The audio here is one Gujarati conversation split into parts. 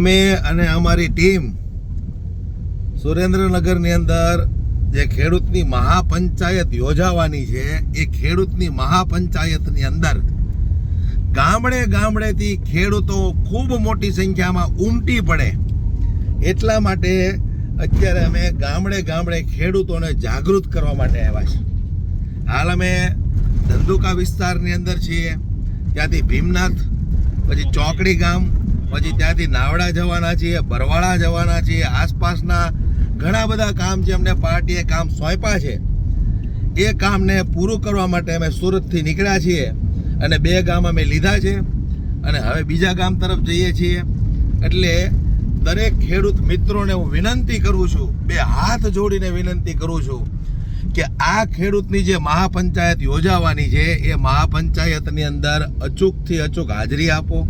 અમે અને અમારી ટીમ સુરેન્દ્રનગરની અંદર જે ખેડૂતની મહાપંચાયત યોજાવાની છે, એ ખેડૂતની મહાપંચાયતની અંદર ગામડે ગામડેથી ખેડૂતો ખૂબ મોટી સંખ્યામાં ઉમટી પડે. એટલા માટે અત્યારે અમે ગામડે ગામડે ખેડૂતોને જાગૃત કરવા માટે આવ્યા છીએ. હાલ અમે ધંધુકા વિસ્તારની અંદર છીએ. ત્યાંથી ભીમનાથ, પછી ચોકડી ગામ પછી ત્યાંથી નાવડા જવાના છીએ, બરવાળા જવાના છીએ, આસપાસના ઘણા બધા કામ જે અમને પાર્ટીએ કામ સોંપ્યા છે. એ કામને પૂરું કરવા માટે અમે સુરતથી નીકળ્યા છીએ અને બે ગામ અમે લીધા છે અને હવે બીજા ગામ તરફ જઈએ છીએ. એટલે દરેક ખેડૂત મિત્રોને હું વિનંતી કરું છું, બે હાથ જોડીને વિનંતી કરું છું કે આ ખેડૂતની જે મહાપંચાયત યોજાવાની છે, એ મહાપંચાયતની અંદર અચૂકથી અચૂક હાજરી આપો.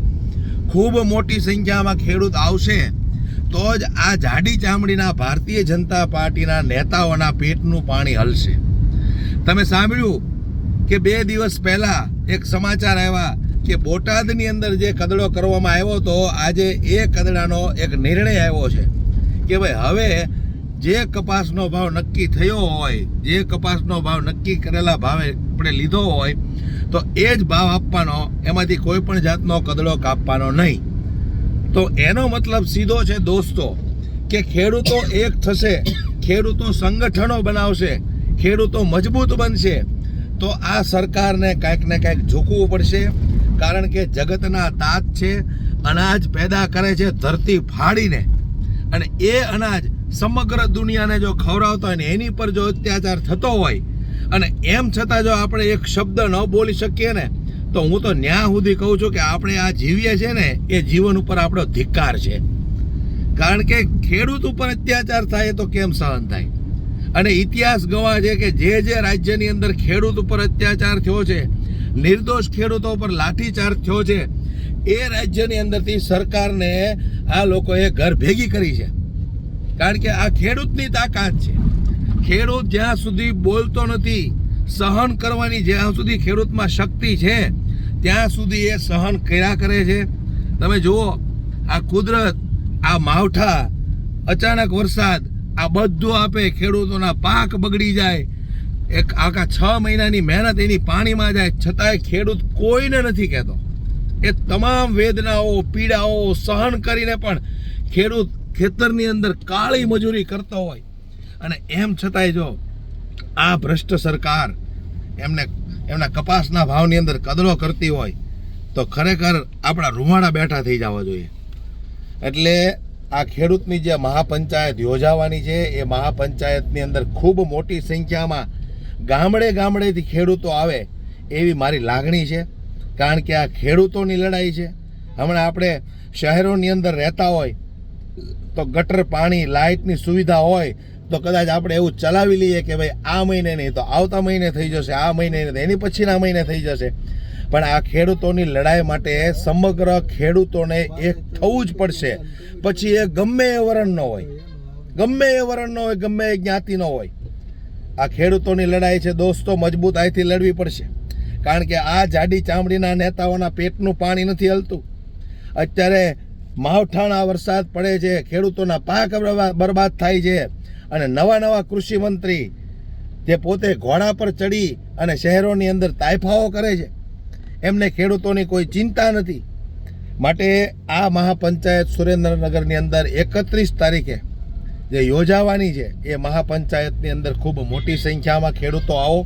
ખૂબ મોટી સંખ્યામાં ખેડૂત આવશે, તો જ આ જાડી ચામડીના ભારતીય જનતા પાર્ટીના નેતાઓના પેટનું પાણી હલશે. તમે સાંભળ્યું કે બે દિવસ પહેલા એક સમાચાર આવ્યા કે બોટાદની અંદર જે કદડો કરવામાં આવ્યો તો આજે એ કદડાનો એક નિર્ણય આવ્યો છે કે ભાઈ હવે જે કપાસનો ભાવ નક્કી થયો હોય, જે કપાસનો ભાવ નક્કી કરેલા ભાવે આપણે લીધો હોય તો એ જ ભાવ આપવાનો, એમાંથી કોઈ પણ જાતનો કદડો કાપવાનો નહીં. તો એનો મતલબ સીધો છે દોસ્તો, કે ખેડૂતો એક થશે, ખેડૂતો સંગઠનો બનાવશે, ખેડૂતો મજબૂત બનશે, તો આ સરકારને કાંઈક ને કાંઈક ઝૂકવું પડશે, કારણ કે જગતના તાત છે, અનાજ પેદા કરે છે ધરતી ફાડીને. અને એ અનાજ સમગ્ર દુનિયાને જો ખવડાવતા હોય ને એની પર જો અત્યાચાર થતો હોય અને એમ છતાં જો આપણે એક શબ્દ ન બોલી શકીએ ને, તો હું તો ન્યા સુધી કહું છું કે આપણે આ જીવીએ છીએ ને, એ જીવન ઉપર આપણો ધિક્કાર છે. કારણ કે ખેડૂત ઉપર અત્યાચાર થાય તો કેમ સહન થાય? અને ઇતિહાસ ગવા છે કે જે જે રાજ્યની અંદર ખેડૂત ઉપર અત્યાચાર થયો છે, નિર્દોષ ખેડૂતો ઉપર લાઠીચાર્જ થયો છે, એ રાજ્યની અંદરથી સરકારને આ લોકોએ ઘર ભેગી કરી છે. કારણ કે આ ખેડૂતની તાકાત છે. ખેડૂત જ્યાં સુધી બોલતો નથી, સહન કરવાની જ્યાં સુધી ખેડૂતમાં શક્તિ છે, ત્યાં સુધી એ સહન કર્યા કરે છે. તમે જુઓ, આ કુદરત, આ માવઠા, અચાનક વરસાદ, આ બધું આપે ખેડૂતોના પાક બગડી જાય. એક આખા છ મહિનાની મહેનત એની પાણીમાં જાય, છતાંય ખેડૂત કોઈને નથી કહેતો. એ તમામ વેદનાઓ, પીડાઓ સહન કરીને પણ ખેડૂત ખેતરની અંદર કાળી મજૂરી કરતો હોય. અને એમ છતાંય જો આ ભ્રષ્ટ સરકાર એમને એમના કપાસના ભાવની અંદર કદરો કરતી હોય, તો ખરેખર આપણા રૂમાડા બેઠા થઈ જવા જોઈએ. એટલે આ ખેડૂતની જે મહાપંચાયત યોજાવાની છે, એ મહાપંચાયતની અંદર ખૂબ મોટી સંખ્યામાં ગામડે ગામડેથી ખેડૂતો આવે એવી મારી લાગણી છે, કારણ કે આ ખેડૂતોની લડાઈ છે. હમણાં આપણે શહેરોની અંદર રહેતા હોય, તો ગટર પાણી, લાઇટની સુવિધા હોય તો કદાચ આપણે એવું ચલાવી લઈએ કે ભાઈ આ મહિને નહીં, તો આવતા મહિને થઈ જશે, આ મહિને નહીં એની પછીના મહિને થઈ જશે. પણ આ ખેડૂતોની લડાઈ માટે સમગ્ર ખેડૂતોને એક થવું જ પડશે. પછી એ ગમે એ વરણનો હોય, ગમે એ વરણનો હોય, ગમે એ જ્ઞાતિનો હોય. આ ખેડૂતોની લડાઈ છે દોસ્તો મજબૂતાઈથી લડવી પડશે. કારણ કે આ જાડી ચામડીના નેતાઓના પેટનું પાણી નથી હલતું. અત્યારે માવઠાણા વરસાદ પડે છે, ખેડૂતોના પાક બરબાદ થાય છે. અને નવા નવા કૃષિ મંત્રી જે પોતે ઘોડા પર ચડી અને શહેરોની અંદર તાયફાઓ કરે છે. એમને ખેડૂતોની કોઈ ચિંતા નથી. માટે આ મહાપંચાયત સુરેન્દ્રનગરની અંદર એકત્રીસ તારીખે જે યોજાવાની છે, એ મહાપંચાયતની અંદર ખૂબ મોટી સંખ્યામાં ખેડૂતો આવો.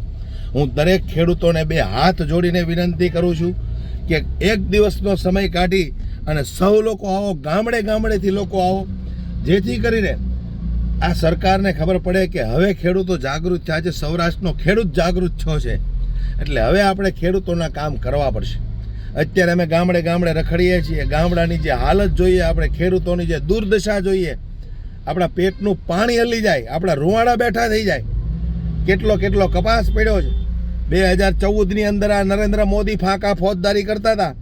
હું દરેક ખેડૂતોને બે હાથ જોડીને વિનંતી કરું છું કે એક દિવસનો સમય કાઢી અને સૌ લોકો આવો, ગામડે ગામડેથી લોકો આવો. જેથી કરીને આ સરકારને ખબર પડે કે હવે ખેડૂતો જાગૃત થયા છે, સૌરાષ્ટ્રનો ખેડૂત જાગૃત થયો છે. એટલે હવે આપણે ખેડૂતોના કામ કરવા પડશે. અત્યારે અમે ગામડે ગામડે રખડીએ છીએ. ગામડાની જે હાલત જોઈએ, આપણે ખેડૂતોની જે દુર્દશા જોઈએ, આપણા પેટનું પાણી હલી જાય, આપણા રૂવાડા બેઠા થઈ જાય. કેટલો કેટલો કપાસ પડ્યો છે. બે હજાર ચૌદની અંદર આ નરેન્દ્ર મોદી ફાંકા ફોજદારી કરતા હતા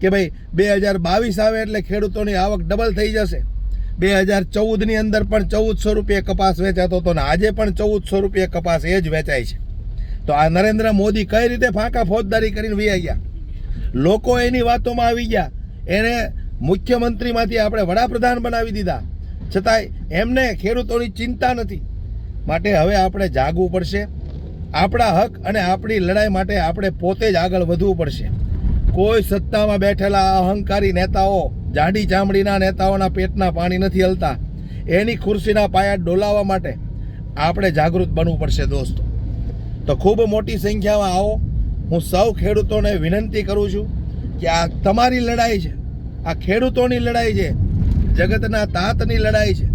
કે ભાઈ, બે હજાર બાવીસ આવે એટલે ખેડૂતોની આવક ડબલ થઈ જશે. બે હજાર ચૌદની અંદર પણ ચૌદસો રૂપિયા કપાસ વેચાતો હતો ને આજે પણ ચૌદસો રૂપિયા કપાસ એ જ વેચાય છે. તો આ નરેન્દ્ર મોદી કઈ રીતે ફાંકા ફોજદારી કરીને વી ગયા? લોકો એની વાતોમાં આવી ગયા. એને મુખ્યમંત્રીમાંથી આપણે વડાપ્રધાન બનાવી દીધા. છતાંય એમને ખેડૂતોની ચિંતા નથી. માટે હવે આપણે જાગવું પડશે. આપણા હક અને આપણી લડાઈ માટે આપણે પોતે જ આગળ વધવું પડશે. કોઈ સત્તામાં બેઠેલા અહંકારી નેતાઓ જાડી ચામડીના નેતાઓના પેટના પાણી નથી હલતા. એની ખુરશીના પાયા ડોલાવવા માટે આપણે જાગૃત બનવું પડશે દોસ્તો. તો ખૂબ મોટી સંખ્યામાં આવો. હું સૌ ખેડૂતોને વિનંતી કરું છું કે આ તમારી લડાઈ છે. આ ખેડૂતોની લડાઈ છે. જગતના તાતની લડાઈ છે.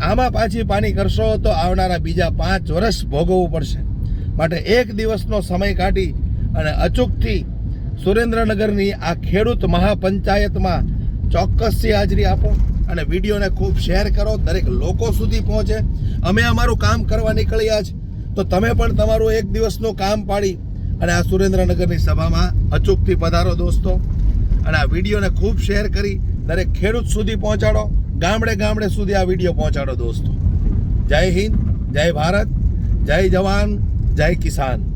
આમાં પાછી પાણી કરશો તો આવનારા બીજા પાંચ વર્ષ ભોગવવું પડશે. માટે એક દિવસનો સમય કાઢી અને અચૂકથી સુરેન્દ્રનગરની આ ખેડૂત મહાપંચાયતમાં ચોક્કસથી હાજરી આપો અને વિડીયોને ખૂબ શેર કરો, દરેક લોકો સુધી પહોંચે. અમે અમારું કામ કરવા નીકળ્યા છે તો તમે પણ તમારું એક દિવસનું કામ પાડી અને આ સુરેન્દ્રનગરની સભામાં અચૂકથી પધારો દોસ્તો. અને આ વિડીયોને ખૂબ શેર કરી દરેક ખેડૂત સુધી પહોંચાડો. ગામડે ગામડે સુધી આ વીડિયો પહોંચાડો દોસ્તો. જય હિન્દ, જય ભારત, જય જવાન, જય કિસાન.